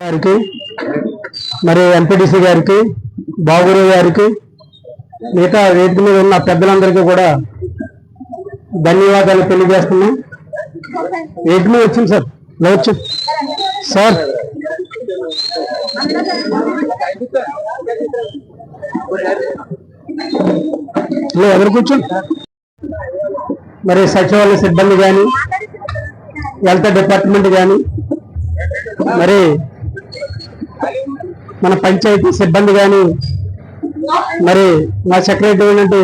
గారికి మరి ఎంపీటీసీ గారికి బాబురు గారికి మిగతా వేదిక మీద ఉన్న పెద్దలందరికీ కూడా ధన్యవాదాలు తెలియజేస్తున్నాం. వేదిక మీద వచ్చింది సార్. లేవచ్చు సార్. ఎవరు కూర్చోండి. మరి సచివాలయ సిబ్బంది కానీ హెల్త్ డిపార్ట్మెంట్ కానీ మరి మన పంచాయతీ సిబ్బంది కానీ మరి మా సెక్రటరీ అయినటువంటి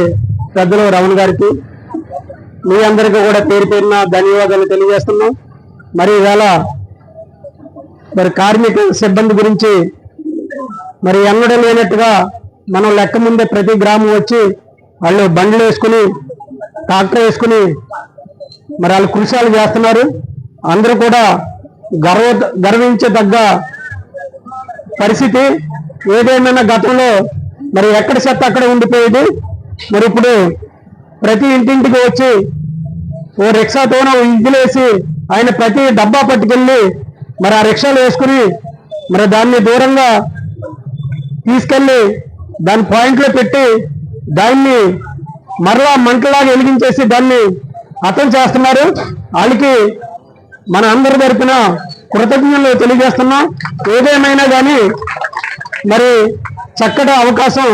పెద్దలు రమణ గారికి మీ అందరికీ కూడా పేరు పేరున ధన్యవాదాలు తెలియజేస్తున్నాం. మరి ఇవాళ మరి కార్మిక సిబ్బంది గురించి మరి ఎన్నడూ లేనట్టుగా మనం లెక్క ముందే ప్రతి గ్రామం వచ్చి వాళ్ళు బండ్లు వేసుకుని ట్రాక్టర్ వేసుకుని మరి వాళ్ళు కృషాలు చేస్తున్నారు. అందరూ కూడా గర్వ గర్వించదగ్గ పరిస్థితి. ఏదేమైనా గతంలో మరి ఎక్కడ చెత్త అక్కడ ఉండిపోయేది. మరి ఇప్పుడు ప్రతి ఇంటింటికి వచ్చి ఓ రిక్షాతోనో ఇంటిలేసి ఆయన ప్రతి డబ్బా పట్టుకెళ్ళి మరి ఆ రిక్షాలు వేసుకుని మరి దాన్ని దూరంగా తీసుకెళ్ళి దాని పాయింట్లో పెట్టి దాన్ని మరలా మంటలాగా వెలిగించేసి దాన్ని అర్థం చేస్తున్నారు. వాళ్ళకి మన అందరి తరపున కృతజ్ఞతలు తెలియజేస్తున్నాం. ఏదేమైనా కానీ మరి చక్కటి అవకాశం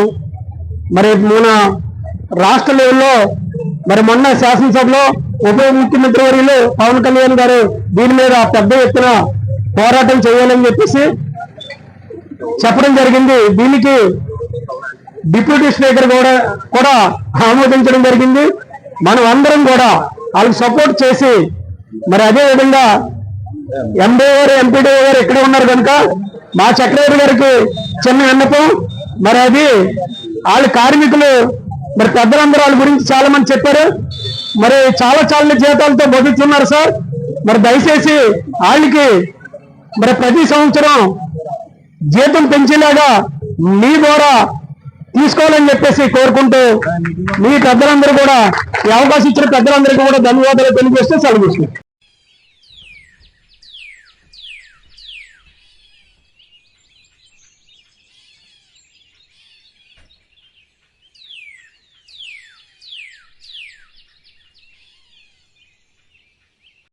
మరి మన రాష్ట్ర లెవెల్లో మరి మొన్న శాసనసభలో ఉప ముఖ్యమంత్రి వర్యులు పవన్ కళ్యాణ్ గారు దీని మీద పెద్ద ఎత్తున పోరాటం చేయాలని చెప్పేసి చెప్పడం జరిగింది. దీనికి డిప్యూటీ స్పీకర్ కూడా కూడా ఆమోదించడం జరిగింది. మనం అందరం కూడా వాళ్ళకి సపోర్ట్ చేసి మరి అదే విధంగా ఎండీ గారు ఎంపీడీఓ గారు ఇక్కడే ఉన్నారు కనుక మా సెక్రటరీ గారికి చిన్న విన్నపం. మరి అది వాళ్ళ కార్మికులు మరి పెద్దలందరూ వాళ్ళ గురించి చాలా మంది చెప్పారు. మరి చాలా చాలా జీతాలతో బతుకుతున్నారు సార్. మరి దయచేసి వాళ్ళకి మరి ప్రతి సంవత్సరం జీతం పెంచేలాగా మీ ద్వారా తీసుకోవాలని చెప్పేసి కోరుకుంటూ మీ పెద్దలందరూ కూడా ఈ అవకాశం ఇచ్చిన పెద్దలందరికీ కూడా ధన్యవాదాలు తెలియజేస్తే సెలవు